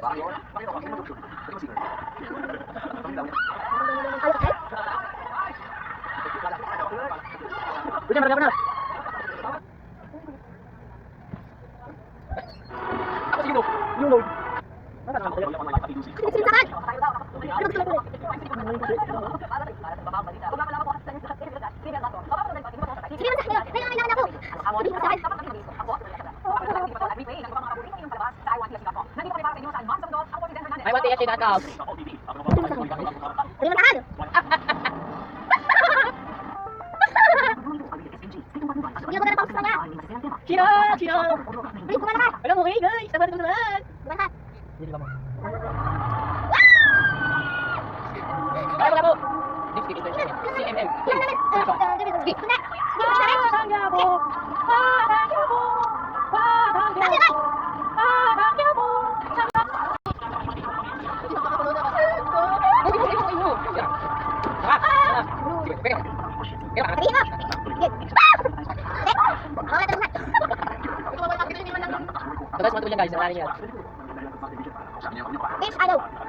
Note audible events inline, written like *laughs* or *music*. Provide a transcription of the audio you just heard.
Udah, mana mana? Apa sih itu? Yun, Mana kan? Sinisakan! Ano gusto mo ulit? Sige, masakit. May kailangan ako. Sabi mo sa akin. Ay, wati yan sinakaw. Sabi mo sa akin. Hindi ako *laughs* na napausin na niya. Sino? Sino? Ay, kumala ka. Alam mo, eh, guys. Sabar ko naman. Kumala ka. Hindi mo. Ay, wala po. Lipstick ito. CMM. Yan naman. Uh, uh, David, David. Kuna. Terus mantunya guys, larinya. Bis, aduh.